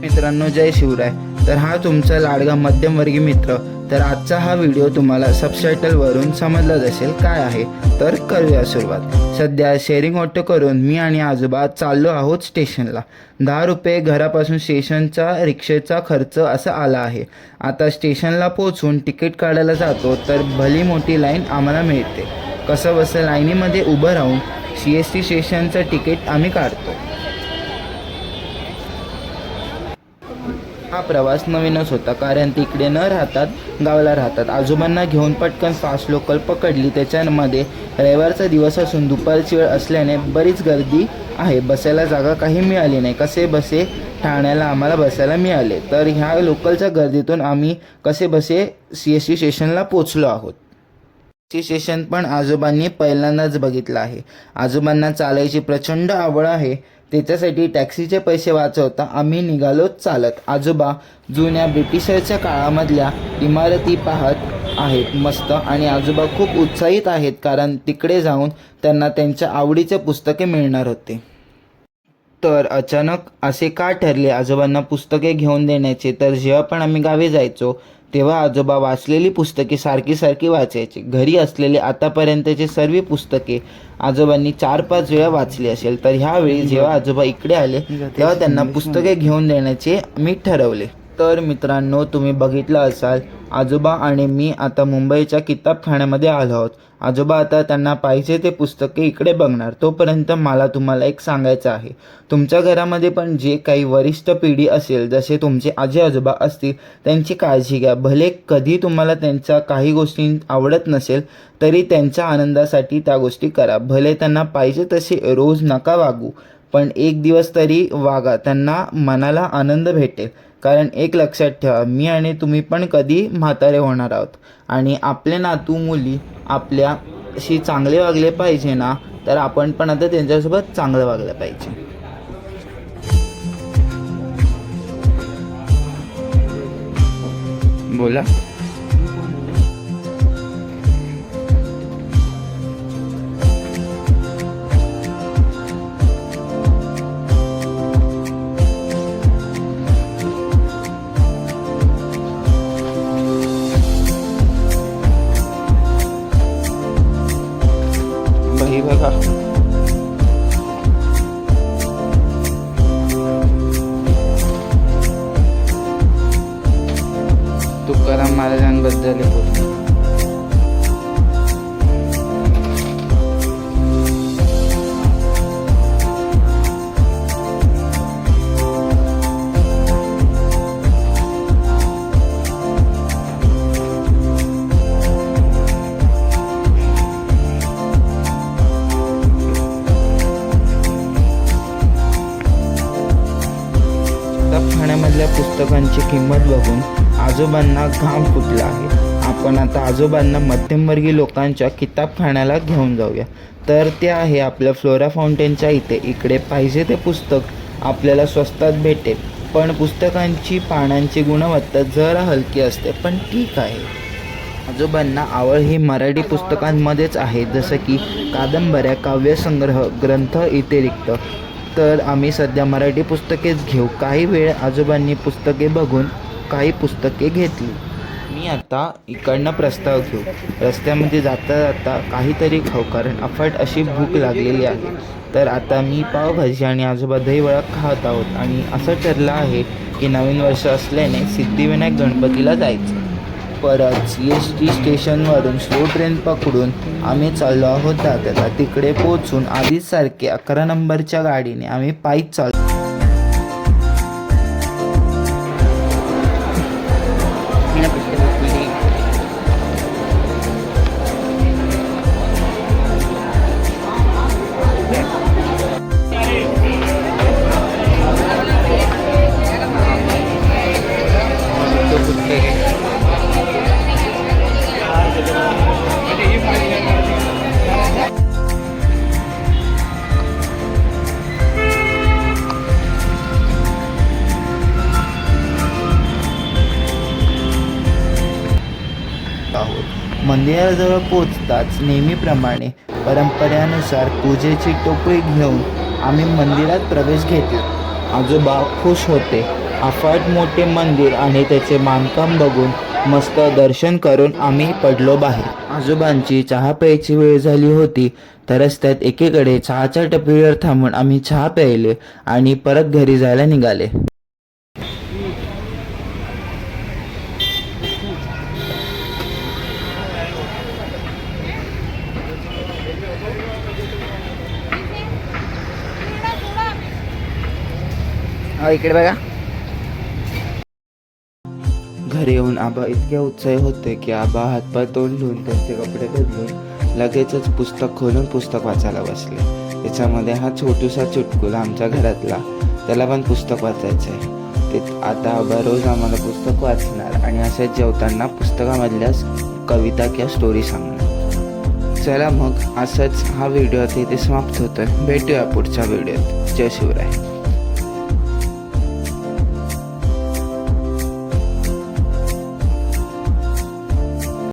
मित्रांनो जय शिवराय. तर हा तुमचा लाडगा मध्यमवर्गीय मित्र. तर आजचा हा व्हिडिओ तुम्हाला सबटायटलवरून समजलाच असेल काय आहे तर करूया सुरुवात. सध्या शेअरिंग ऑटो करून मी आणि आजोबा चाललो आहोत स्टेशनला. दहा रुपये घरापासून स्टेशनचा रिक्षेचा खर्च असा आला आहे. आता स्टेशनला पोहोचून तिकीट काढायला जातो तर भली मोठी लाईन आम्हाला मिळते. कसं बसं लाईनीमध्ये उभं राहून सी एस टी स्टेशनचं तिकीट आम्ही काढतो. हा प्रवास नवीनच होता कारण तिकडे न राहतात गावाला राहतात. आजोबांना घेऊन पटकन फास्ट लोकल पकडली. त्याच्यामध्ये रविवारचा दिवस असून दुपारची वेळ असल्याने बरीच गर्दी आहे. बसायला जागा काही मिळाली नाही. कसे बसे? ठाण्याला आम्हाला बसायला मिळाले. तर ह्या लोकलच्या गर्दीतून आम्ही कसे बसे? सी एस सी स्टेशनला पोचलो आहोत. सी स्टेशन पण आजोबांनी पहिल्यांदाच बघितलं आहे. आजोबांना चालायची प्रचंड आवड आहे. त्याच्यासाठी टॅक्सीचे पैसे वाचवता आम्ही निघालो चालत. आजोबा जुन्या ब्रिटिशरच्या काळामधल्या इमारती पाहत आहेत मस्त. आणि आजोबा खूप उत्साहित आहेत कारण तिकडे जाऊन त्यांना त्यांच्या आवडीचे पुस्तके मिळणार होते. तर अचानक असे का ठरले आजोबांना पुस्तके घेऊन देण्याचे? तर जेव्हा पण आम्ही गावी जायचो तेव्हा आजोबा वाचलेली पुस्तके सारखी सारखी वाचायचे. घरी असलेले आतापर्यंतचे सर्व पुस्तके आजोबांनी चार पाच वेळा वाचली असेल. तर ह्यावेळी जेव्हा आजोबा इकडे आले तेव्हा त्यांना पुस्तके घेऊन देण्याचे मी ठरवले. तर मित्रांनो तुम्ही बघितलं असाल आजोबा आणि मी आता मुंबईच्या किताबखान्यामध्ये आलो आहोत. आजोबा आता त्यांना पाहिजे ते पुस्तके इकडे बघणार तोपर्यंत मला तुम्हाला एक सांगायचं आहे. तुमच्या घरामध्ये पण जे काही वरिष्ठ पिढी असेल जसे तुमचे आजी आजोबा असतील त्यांची काळजी घ्या. भले कधी तुम्हाला त्यांच्या काही गोष्टी आवडत नसेल तरी त्यांच्या आनंदासाठी त्या गोष्टी करा. भले त्यांना पाहिजे तसे रोज नका वागू पण एक दिवस तरी वागा त्यांना मनाला आनंद भेटेल. कारण एक लक्षात ठेवा मी आणि तुम्ही पण कधी म्हातारे होणार आहोत. आणि आपले नातू मुली आपल्याशी चांगले वागले पाहिजे ना तर आपण पण आता त्यांच्यासोबत चांगलं वागलं पाहिजे. बोला. किताबखान्यामधल्या पुस्तकांची किंमत बघून आजोबांना घाम फुटला आहे. आपण आता आजोबांना मध्यमवर्गीय लोकांच्या किताबखान्याला घेऊन जाऊया. तर ते आहे आपल्या फ्लोरा फाउंटेनच्या इथे. इकडे पाहिजे ते पुस्तक आपल्याला स्वस्तात भेटेल. पण पुस्तकांची पानांची गुणवत्ता जरा हलकी असते पण ठीक आहे. आजोबांना आवड ही मराठी पुस्तकांमध्येच आहे. जसं की कादंबऱ्या काव्यसंग्रह ग्रंथ इतिरिक्त. तर आम्ही सध्या मराठी पुस्तकेच घेऊ. काही वेळ आजोबांनी पुस्तके बघून काही पुस्तके घेतली. मी आता इकडनं प्रस्ताव घेऊ. रस्त्यामध्ये जाता जाता काहीतरी खाऊ कारण अफाट अशी भूक लागलेली आहे. तर आता मी पावभाजी आणि आजोबा दहीवडा खात आहोत. आणि असं ठरलं आहे की नवीन वर्ष असल्याने सिद्धिविनायक गणपतीला जायचं. परत सी एस टी स्टेशनवरून स्लो ट्रेन पकडून आम्ही चाललो आहोत दादरला. तिकडे पोचून आधीच सारखे अकरा नंबरच्या गाडीने आम्ही पायीच चाललो मंदिराजवळ पोचताच नेहमीप्रमाणे परंपरेनुसार पूजेची टोपळी घेऊन आम्ही मंदिरात प्रवेश घेतला. आजोबा खुश होते. अफाट मोठे मंदिर आणि त्याचे बांधकाम बघून मस्त दर्शन करून आम्ही पडलो बाहेर. आजोबांची चहा प्यायची वेळ झाली होती तर रस्त्यात एकीकडे चहाच्या टपरीवर थांबून आम्ही चहा प्यायले आणि परत घरी जायला निघाले. इकडे बघा. घरी येऊन आबा इतके उत्साही होते की आबा हातपाय तोंड धुवून त्यांचे कपडे बदलून लगेचच पुस्तक खोलून पुस्तक वाचायला बसले. त्याच्यामध्ये हा छोटूसा चुटकुला आमच्या घरातला. त्याला पण पुस्तक वाचायचं आहे ते आता आबा रोज आम्हाला पुस्तक वाचणार आणि असेच जेवताना पुस्तकामधल्या कविता किंवा स्टोरी सांगणार. चला मग असंच हा व्हिडिओ आता इथे समाप्त होतोय. भेटूया पुढच्या व्हिडिओत. जय शिवराय.